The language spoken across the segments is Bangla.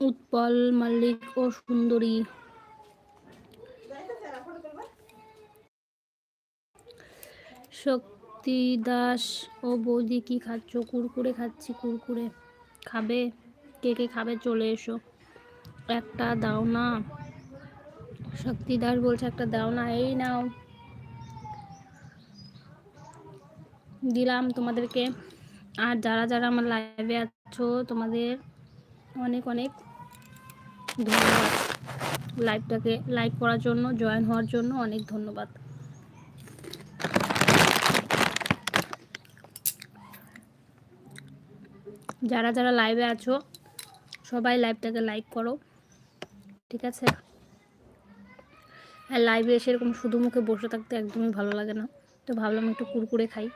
উৎপল মাল্লিক ও সুন্দরী। শক্তি দাস ও বৌদি কি খাচ্ছ? কুরকুরে খাচ্ছি, কুরকুরে। খাবে? কে কে খাবে? চলে এসো। একটা দাও না। শক্তি দাস বলছে, একটা দাও না, এই নাও। দিলাম তোমাদেরকে। আর যারা যারা আমার লাইভে আছো, তোমাদের অনেক অনেক ধন্যবাদ। লাইভটাকে লাইক করার জন্য জয়েন হওয়ার জন্য অনেক ধন্যবাদ। যারা যারা লাইভে আছো, সবাই লাইভটাকে লাইক করো, ঠিক আছে? আর লাইভে এসে এরকম শুধু মুখে বসে থাকতে একদমই ভালো লাগে না। তো ভাবলাম একটু কুরকুরে খাই।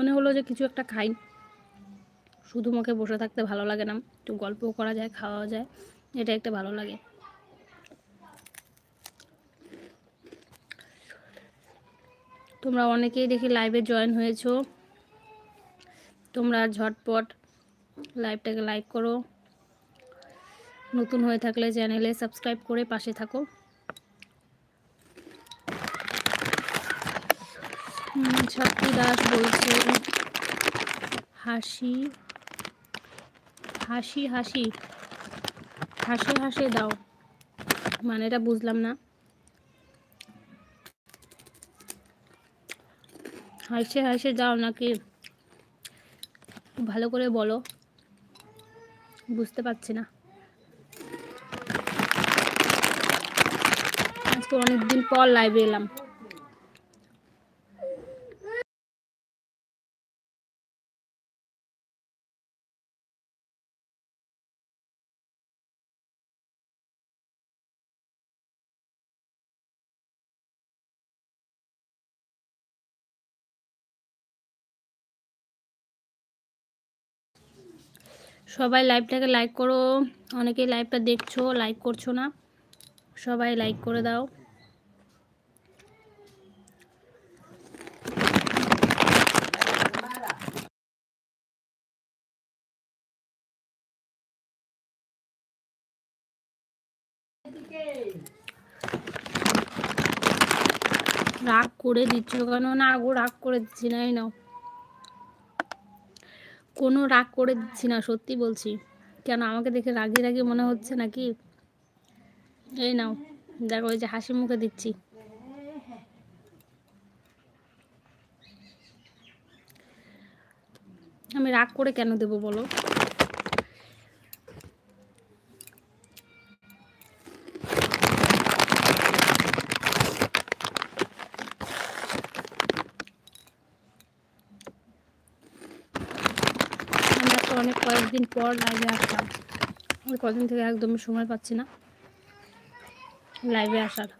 মনে হলো যে কিছু একটা খাই। শুধু মুখে বসে থাকতে ভালো লাগে না। একটু গল্পও করা যায় খাওয়া যায়। এটা একটা ভালো লাগে। তোমরা অনেকেই দেখি লাইভে জয়েন হয়েছো। তোমরা ঝটপট লাইভটাকে লাইক করো। নতুন হয়ে থাকলে চ্যানেলে সাবস্ক্রাইব করে পাশে থাকো। শক্তি দাস বলছে। হাসি হাসি হাসি, হাসে হাসে দাও। মানে এটা বুঝলাম না। হাসে হাসে দাও নাকি? ভালো করে বলো। বুঝতে পারছি না। আজকে অনেকদিন পর লাইভে এলাম। সবাই লাইভটাকে লাইক করো। অনেকেই লাইভটা দেখছ লাইক করছ না। সবাই লাইক করে দাও। রাগ করে দিচ্ছ কেন? না আগো রাগ করে দিচ্ছি না, এই নাও। কোনো রাগ করে দিচ্ছি না, সত্যি বলছি। কেন আমাকে দেখে রাগি রাগি মনে হচ্ছে নাকি? এই নাও, দেখো ওই যে হাসি মুখে দিচ্ছি। আমি রাগ করে কেন দেবো বলো অনেক কয়েকদিন পর লাইভে আসলাম। কদিন থেকে একদমই সময় পাচ্ছি না। লাইভে আসার।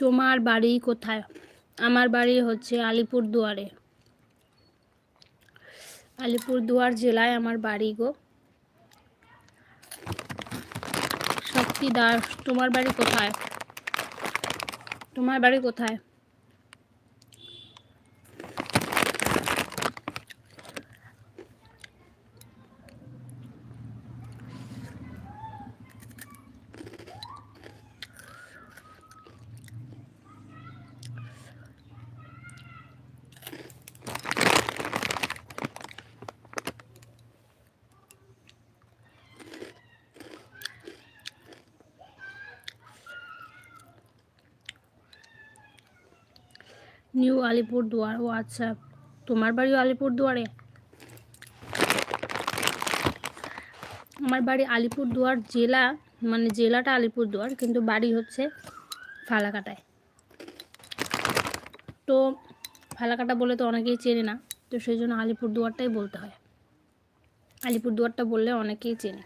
তোমার বাড়ি কোথায়? আমার বাড়ি হচ্ছে আলিপুর দুয়ারে আলিপুর দুয়ার জেলায় আমার বাড়ি গো। শক্তি দাস, তোমার বাড়ি কোথায়? তোমার বাড়ি কোথায়? নিউ আলিপুর দুয়ার, ও আচ্ছা। তোমার বাড়িও আলিপুর দুয়ারে? আমার বাড়ি আলিপুর দুয়ার জেলা মানে জেলাটা আলিপুর দুয়ার, কিন্তু বাড়ি হচ্ছে ফালাকাটায়। তো ফালাকাটা বলে তো অনেকেই চেনে না, তো সেই জন্য আলিপুর দুয়ারটাই বলতে হয়। আলিপুর দুয়ারটা বললে অনেকেই চেনে।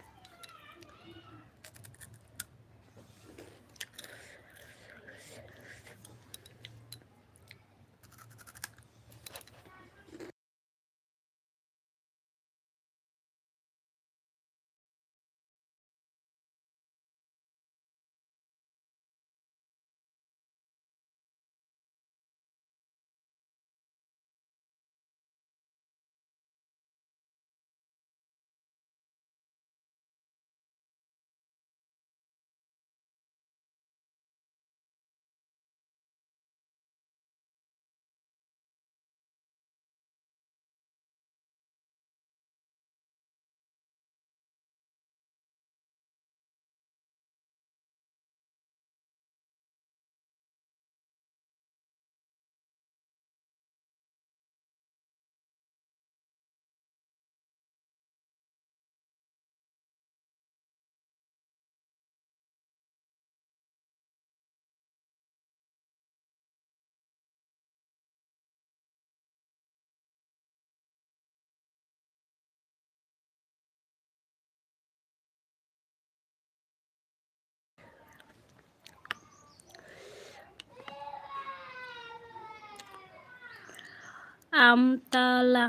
আমতলা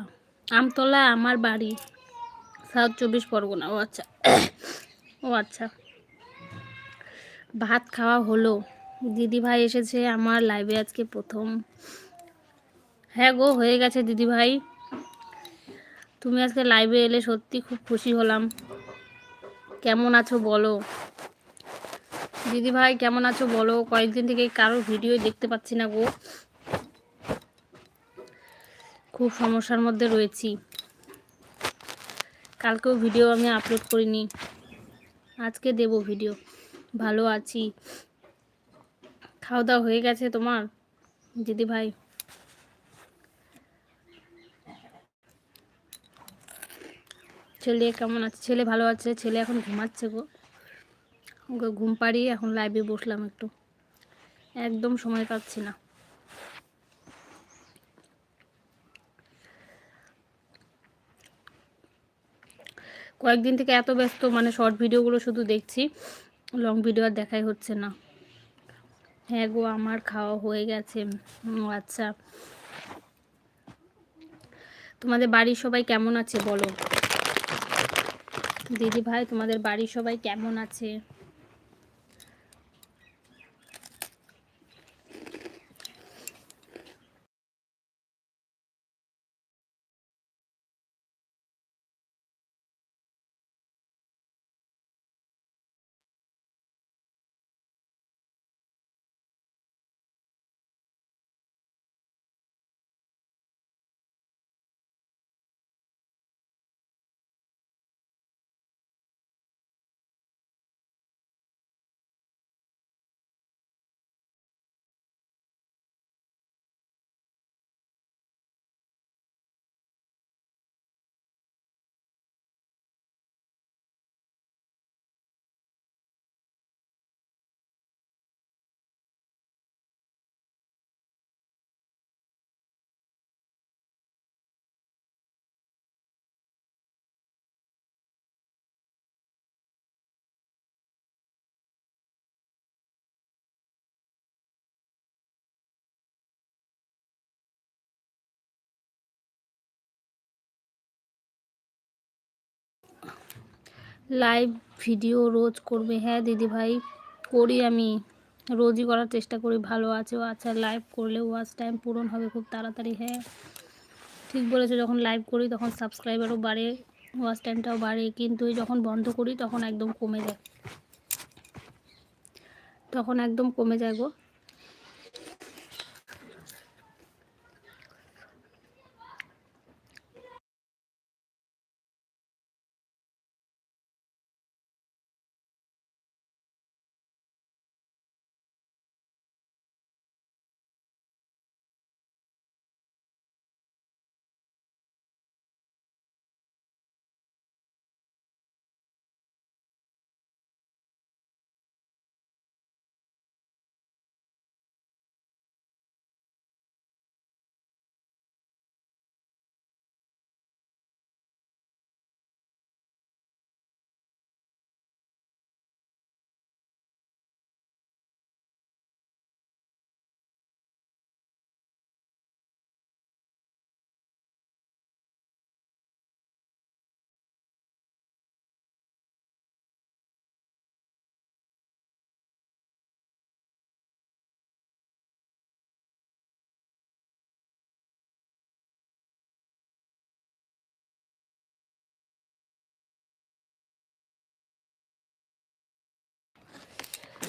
আমতলা আমার বাড়ি। সাউথ চব্বিশ পরগনা, ও আচ্ছা। ও আচ্ছা। ভাত খাওয়া হলো। দিদি ভাই এসেছে আমার লাইভে আজকে প্রথম। হ্যাঁ গো, হয়ে গেছে দিদি ভাই তুমি আজকে লাইভে এলে সত্যি খুব খুশি হলাম। কেমন আছো বলো? দিদি ভাই কেমন আছো বলো? কয়েকদিন থেকে কারোর ভিডিও দেখতে পাচ্ছি না গো। খুব সমস্যার মধ্যে রয়েছি। কালকেও ভিডিও আমি আপলোড করিনি। আজকে দেব ভিডিও ভালো আছি। খাওয়া দাওয়া হয়ে গেছে তোমার? দিদি ভাই? ছেলে কেমন আছে? ছেলে ভালো আছে? ছেলে এখন ঘুমাচ্ছে গো। ওকে ঘুম পাড়িয়ে এখন লাইভে বসলাম একটু। একদম সময় পাচ্ছি না। কয়েকদিন থেকে এত ব্যস্ত মানে শর্ট ভিডিওগুলো শুধু দেখছি লং ভিডিও আর দেখাই হচ্ছে না। হ্যাঁ গো, আমার খাওয়া হয়ে গেছে। আচ্ছা। তোমাদের বাড়ির সবাই কেমন আছে বলো? দিদি ভাই, তোমাদের বাড়ির সবাই কেমন আছে? লাইভ ভিডিও রোজ করবে। হ্যাঁ দিদি ভাই করি আমি। রোজই করার চেষ্টা করি। ভালো আছে ও আচ্ছা লাইভ করলে ওয়াচ টাইম পূরণ হবে খুব তাড়াতাড়ি। হ্যাঁ ঠিক বলেছ, যখন লাইভ করি তখন সাবস্ক্রাইবারও বাড়ে ওয়াচ টাইমটাও বাড়ে। কিন্তু যখন বন্ধ করি তখন একদম কমে যায়। তখন একদম কমে যায় গো।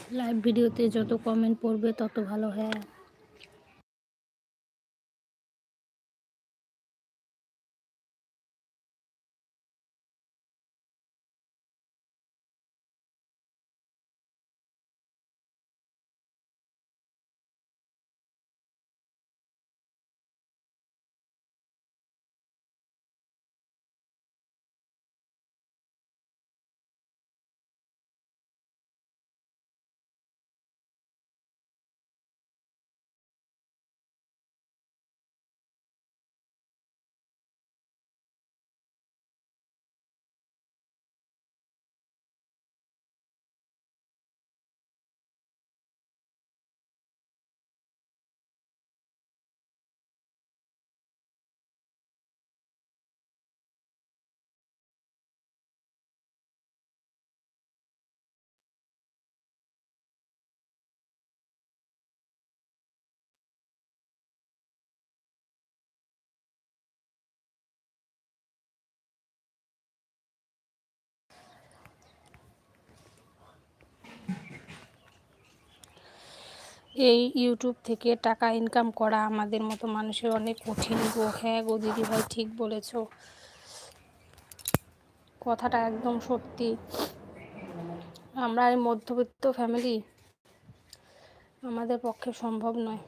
লাইভ ভিডিওতে যত কমেন্ট পড়বে তত ভালো হ্যাঁ। এই ইউটিউব থেকে টাকা ইনকাম করা আমাদের মতো মানুষের অনেক কঠিন। গো হ্যাঁ গো দিদি ভাই, ঠিক বলেছ। কথাটা একদম সত্যি। আমরা এই মধ্যবিত্ত ফ্যামিলি আমাদের পক্ষে সম্ভব নয়।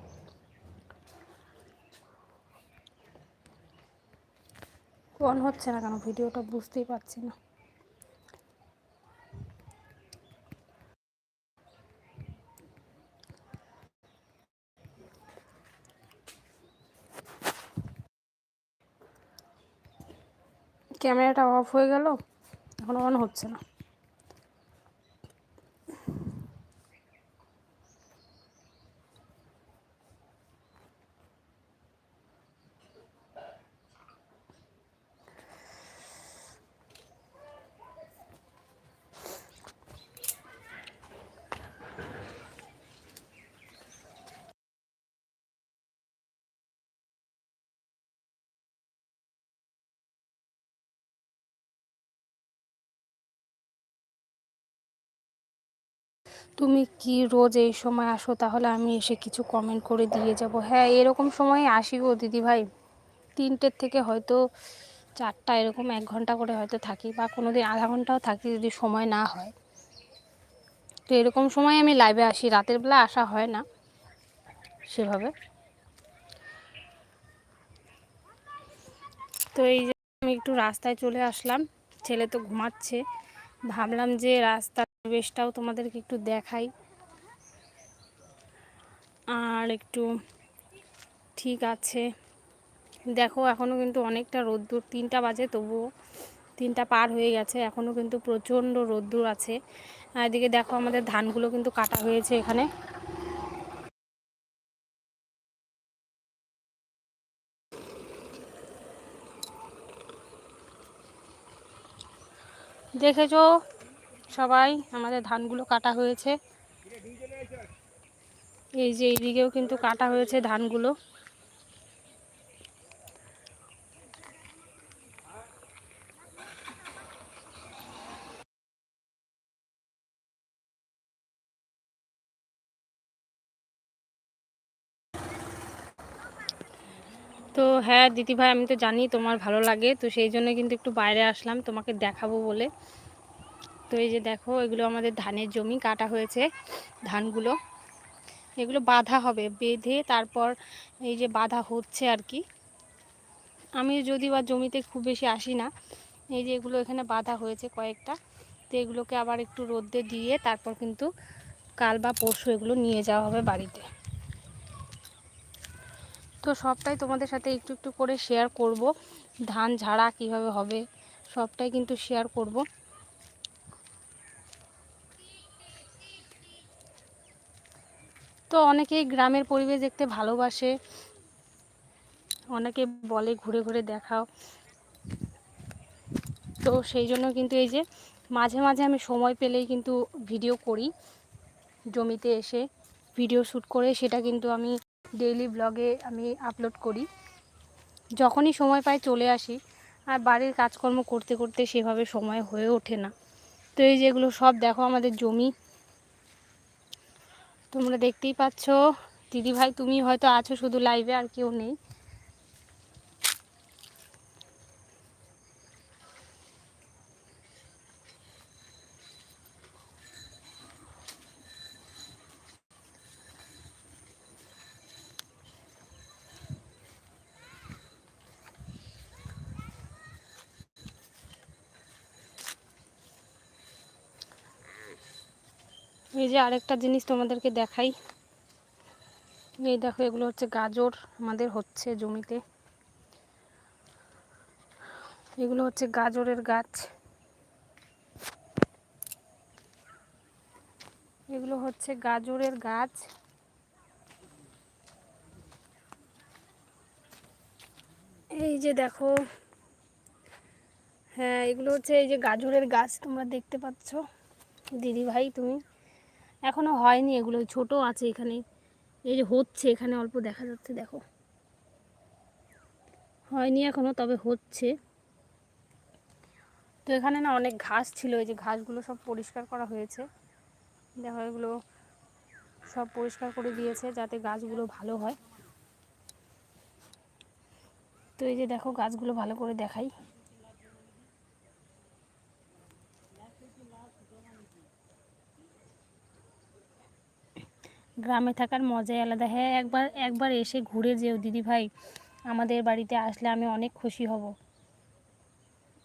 অন হচ্ছে না কেন? ভিডিওটা বুঝতেই পারছি না। ক্যামেরাটা অফ হয়ে গেল এখন অন হচ্ছে না। তুমি কি রোজ এই সময় আসো তাহলে আমি এসে কিছু কমেন্ট করে দিয়ে যাব। হ্যাঁ এরকম সময় আসি গো দিদি ভাই তিনটের থেকে হয়তো চারটা এরকম এক ঘণ্টা করে হয়তো থাকি বা কোনো দিন আধা ঘন্টাও থাকি যদি সময় না হয়। তো এরকম সময় আমি লাইভে আসি, রাতের বেলা আসা হয় না সেভাবে। তো এই যে আমি একটু রাস্তায় চলে আসলাম, ছেলে তো ঘুমাচ্ছে। ভাবলাম যে রাস্তার পরিবেশটাও তোমাদেরকে একটু দেখাই। আর একটু ঠিক আছে। দেখো এখনও কিন্তু অনেকটা রোদ্দুর, তিনটা বাজে তবুও তিনটা পার হয়ে গেছে। এখনও কিন্তু প্রচণ্ড রোদ্দুর আছে। এদিকে দেখো আমাদের ধানগুলো কিন্তু কাটা হয়েছে এখানে। দেখেছ? সবাই আমাদের ধানগুলো কাটা হয়েছে। এই যে এইদিকেও কিন্তু কাটা হয়েছে ধানগুলো। হ্যাঁ দিদিভাই, আমি তো জানি তোমার ভালো লাগে, তো সেই জন্য কিন্তু একটু বাইরে আসলাম, তোমাকে দেখাবো বলে। তো এই যে দেখো, এগুলো আমাদের ধানের জমি, কাটা হয়েছে ধানগুলো। এগুলো বাঁধা হবে, বেঁধে তারপর এই যে বাঁধা হচ্ছে আর কি। আমি যদি বা জমিতে খুব বেশি আসি না, এই যে এগুলো এখানে বাঁধা হয়েছে কয়েকটা, তো এগুলোকে আবার একটু রোদ্দে দিয়ে তারপর কিন্তু কাল বা পরশু এগুলো নিয়ে যাওয়া হবে বাড়িতে। তো সবটাই তোমাদের সাথে একটু একটু করে শেয়ার করব। ধান ঝাড়া কীভাবে হবে সবটাই কিন্তু শেয়ার করব। তো অনেকেই গ্রামের পরিবেশ দেখতে ভালোবাসে, অনেকে বলে ঘুরে ঘুরে দেখাও। তো সেই জন্য কিন্তু এই যে মাঝে মাঝে আমি সময় পেলেই কিন্তু ভিডিও করি, জমিতে এসে ভিডিও শ্যুট করে সেটা কিন্তু আমি ডেইলি ব্লগে আমি আপলোড করি। যখনই সময় পাই চলে আসি। আর বাড়ির কাজকর্ম করতে করতে সেভাবে সময় হয়ে ওঠে না। তো এই যেগুলো সব দেখো আমাদের জমি। তোমরা দেখতেই পাচ্ছ। দিদিভাই তুমি হয়তো আছো শুধু লাইভে আর কেউ নেই। এই যে আরেকটা জিনিস তোমাদেরকে দেখাই। এই দেখো, এগুলো হচ্ছে গাজর আমাদের হচ্ছে জমিতে। এগুলো হচ্ছে গাজরের গাছ। এগুলো হচ্ছে গাজরের গাছ। এই যে দেখো হ্যাঁ এগুলো হচ্ছে এই যে গাজরের গাছ তোমরা দেখতে পাচ্ছ। দিদি ভাই তুমি? এখনও হয়নি এগুলো ছোট আছে এখানে। এই যে হচ্ছে, এখানে অল্প দেখা যাচ্ছে, দেখো। হয়নি এখনও, তবে হচ্ছে। তো এখানে না অনেক ঘাস ছিল, এই যে ঘাসগুলো সব পরিষ্কার করা হয়েছে। দেখো, এগুলো সব পরিষ্কার করে দিয়েছে যাতে গাছগুলো ভালো হয়। তো এই যে দেখো, গাছগুলো ভালো করে দেখাই। গ্রামে থাকার মজাই আলাদা। হ্যাঁ একবার একবার এসে ঘুরে যেও দিদি ভাই। আমাদের বাড়িতে আসলে আমি অনেক খুশি হব।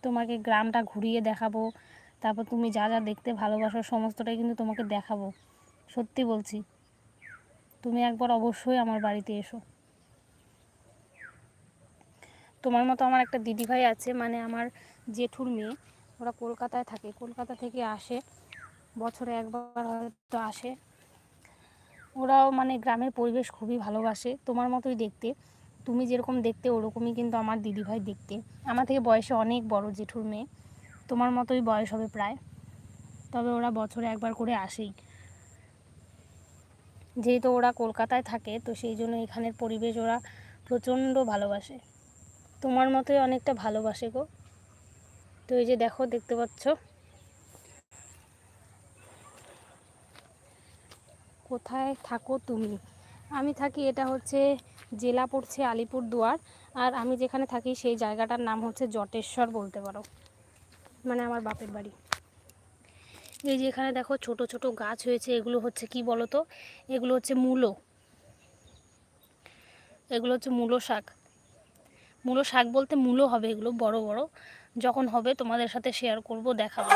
তোমাকে গ্রামটা ঘুরিয়ে দেখাবো, তারপর তুমি যা যা দেখতে ভালোবাসো সমস্তটাই কিন্তু তোমাকে দেখাবো। সত্যি বলছি। তুমি একবার অবশ্যই আমার বাড়িতে এসো। তোমার মতো আমার একটা দিদিভাই আছে মানে আমার জেঠুর মেয়ে। ওরা কলকাতায় থাকে। কলকাতা থেকে আসে। বছরে একবার হয়তো আসে। ওরাও মানে গ্রামের পরিবেশ খুবই ভালোবাসে, তোমার মতোই দেখতে। তুমি যেরকম দেখতে ওরকমই কিন্তু আমার দিদিভাই দেখতে। আমার থেকে বয়সে অনেক বড় জেঠুর মেয়ে, তোমার মতোই বয়স হবে প্রায়। তবে ওরা বছরে একবার করে আসেই। যেহেতু ওরা কলকাতায় থাকে, তো সেই জন্য এখানের পরিবেশ ওরা প্রচণ্ড ভালোবাসে। তোমার মতোই অনেকটা ভালোবাসে গো। তো এই যে দেখো, দেখতে পাচ্ছ? কোথায় থাকো তুমি? আমি থাকি, এটা হচ্ছে জেলা পড়ছে আলিপুর দুয়ার আর আমি যেখানে থাকি, সেই জায়গাটার নাম হচ্ছে জটেশ্বর বলতে পারো। মানে আমার বাপের বাড়ি। এই যে এখানে দেখো, ছোট ছোট গাছ হয়েছে। এগুলো হচ্ছে কি বলো তো এগুলো হচ্ছে মূলো। এগুলো হচ্ছে মূলো শাক। মূলো শাক বলতে মূলো হবে এগুলো, বড় বড়। যখন হবে, তোমাদের সাথে শেয়ার করব, দেখাবো।